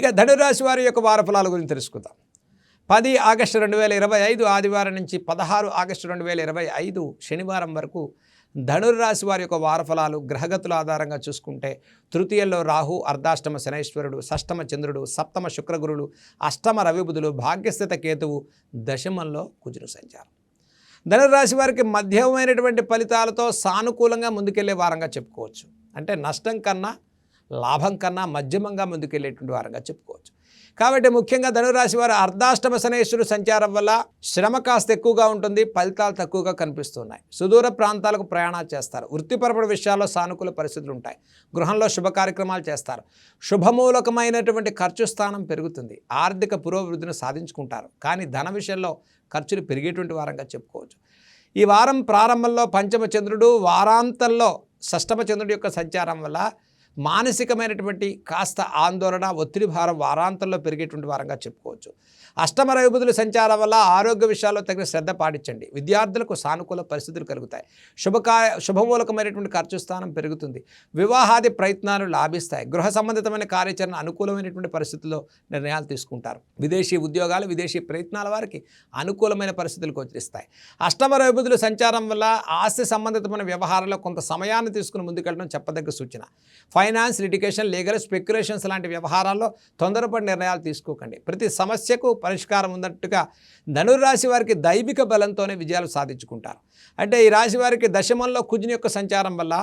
ఇక ధనురాశి వారి యొక్క వార ఫలాల గురించి తెలుసుకుందాం. పది ఆగస్టు రెండు వేల ఇరవై ఐదు ఆదివారం నుంచి పదహారు ఆగస్టు రెండు వేల ఇరవై ఐదు శనివారం వరకు ధనుర్రాశి వారి యొక్క వారఫలాలు గ్రహగతుల ఆధారంగా చూసుకుంటే తృతీయంలో రాహు అర్ధాష్టమ శనైశ్వరుడు షష్టమ చంద్రుడు సప్తమ శుక్రగురుడు అష్టమ రవిబుధులు భాగ్యస్థిత కేతువు దశమంలో కుజును సంచారం. ధనుర్రాశి వారికి మధ్యమైనటువంటి ఫలితాలతో సానుకూలంగా ముందుకెళ్ళే వారంగా చెప్పుకోవచ్చు. అంటే నష్టం కన్నా లాభం కన్నా మధ్యమంగా ముందుకెళ్ళేటువంటి వారంగా చెప్పుకోవచ్చు. కాబట్టి ముఖ్యంగా ధనురాశి వారు అర్ధాష్టమ శనేశ్వరుడు సంచారం వల్ల శ్రమ కాస్త ఎక్కువగా ఉంటుంది ఫలితాలు తక్కువగా కనిపిస్తున్నాయి. సుదూర ప్రాంతాలకు ప్రయాణాలు చేస్తారు. వృత్తిపరమైన విషయాల్లో సానుకూల పరిస్థితులు ఉంటాయి. గృహంలో శుభ కార్యక్రమాలు చేస్తారు. శుభమూలకమైనటువంటి ఖర్చు స్థానం పెరుగుతుంది. ఆర్థిక పురోభివృద్ధిని సాధించుకుంటారు. కానీ ధన విషయంలో ఖర్చులు పెరిగేటువంటి వారంగా చెప్పుకోవచ్చు. ఈ వారం ప్రారంభంలో పంచమ చంద్రుడు వారాంతంలో షష్టమ చంద్రుడి యొక్క సంచారం వల్ల మానసికమైనటువంటి కాస్త ఆందోళన ఒత్తిడి భారం వారాంతంలో పెరిగేటువంటి వారంగా చెప్పుకోవచ్చు. అష్టమ రవిబుధుల సంచారం వల్ల ఆరోగ్య విషయాల్లో తగిన శ్రద్ధ పాటించండి. విద్యార్థులకు సానుకూల పరిస్థితులు కలుగుతాయి. శుభకాయ శుభమూలకమైనటువంటి ఖర్చు స్థానం పెరుగుతుంది. వివాహాది ప్రయత్నాలు లాభిస్తాయి. గృహ సంబంధితమైన కార్యాచరణ అనుకూలమైనటువంటి పరిస్థితుల్లో నిర్ణయాలు తీసుకుంటారు. విదేశీ ఉద్యోగాలు విదేశీ ప్రయత్నాల వారికి అనుకూలమైన పరిస్థితులు గోచరిస్తాయి. అష్టమ రవిబుధుల సంచారం వల్ల ఆస్తి సంబంధితమైన వ్యవహారాల్లో కొంత సమయాన్ని తీసుకుని ముందుకెళ్ళడం చెప్పదగ్గ సూచన. Fine finance litigation legal speculations లాంటి వ్యవహారాల్లో తొందరపడి నిర్ణయాలు తీసుకోకండి. ప్రతి సమస్యకు పరిష్కారం ఉన్నట్టుగా ధనుర్రాశి వారికి దైవిక బలంతోనే విజయాలు సాధించుకుంటారు. అంటే ఈ రాశి వారికి దశమంలో కుజుని యొక్క సంచారం వల్ల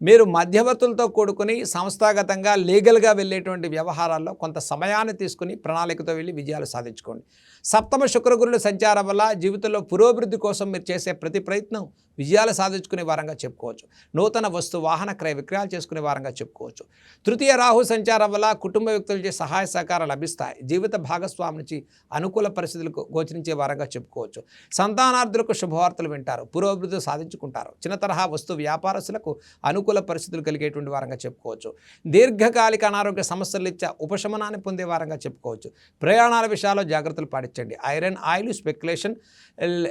మీరు మధ్యవర్తులతో కూడుకుని సంస్థాగతంగా లీగల్గా వెళ్ళేటువంటి వ్యవహారాల్లో కొంత సమయాన్ని తీసుకుని ప్రణాళికతో వెళ్ళి విజయాలు సాధించుకోండి. సప్తమ శుక్రగురుల సంచారం వల్ల జీవితంలో పురోభివృద్ధి కోసం మీరు చేసే ప్రతి ప్రయత్నం విజయాలు సాధించుకునే వారంగా చెప్పుకోవచ్చు. నూతన వస్తు వాహన క్రయ విక్రయాలు చేసుకునే వారంగా చెప్పుకోవచ్చు. తృతీయ రాహు సంచారం వల్ల కుటుంబ వ్యక్తులచే సహాయ సహకారాలు లభిస్తాయి. జీవిత భాగస్వామి నుంచి అనుకూల పరిస్థితులకు గోచరించే వారంగా చెప్పుకోవచ్చు. సంతానార్థులకు శుభవార్తలు వింటారు. పురోభివృద్ధి సాధించుకుంటారు. చిన్న తరహా వస్తు వ్యాపారస్తులకు అనుకూల పరిస్థితులు కలిగేటువంటి వారంగా చెప్పుకోవచ్చు. దీర్ఘకాలిక అనారోగ్య సమస్యలు ఇచ్చే ఉపశమనాన్ని పొందే వారంగా చెప్పుకోవచ్చు. ప్రయాణాల విషయాల్లో జాగ్రత్తలు పాటించండి. Iron oil speculation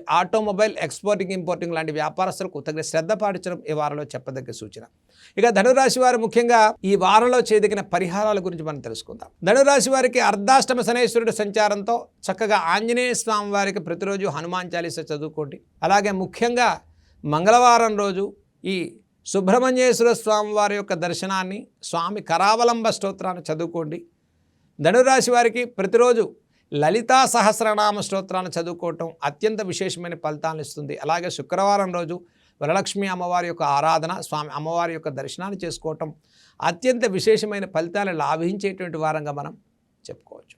automobile exporting importing లాంటి వ్యాపారం వ్యాపారస్తులకు తగిన శ్రద్ధ పాటించడం ఈ వారంలో చెప్పదగ్గ సూచన. ఇక ధనురాశి వారు ముఖ్యంగా ఈ వారంలో చేదిగిన పరిహారాల గురించి మనం తెలుసుకుందాం. ధనురాశి వారికి అర్ధాష్టమ శనేశ్వరుడు సంచారంతో చక్కగా ఆంజనేయ స్వామి వారికి ప్రతిరోజు హనుమాన్ చాలీస చదువుకోండి. అలాగే ముఖ్యంగా మంగళవారం రోజు ఈ సుబ్రహ్మణ్యేశ్వర స్వామి వారి యొక్క దర్శనాన్ని స్వామి కరావలంబ స్తోత్రాన్ని చదువుకోండి. ధనురాశి వారికి ప్రతిరోజు లలితా సహస్రనామ స్తోత్రాన్ని చదువుకోవటం అత్యంత విశేషమైన ఫలితాలను ఇస్తుంది. అలాగే శుక్రవారం రోజు వరలక్ష్మి అమ్మవారి యొక్క ఆరాధన స్వామి అమ్మవారి యొక్క దర్శనాన్ని చేసుకోవటం అత్యంత విశేషమైన ఫలితాలు లాభించేటువంటి వారంగా మనం చెప్పుకోవచ్చు.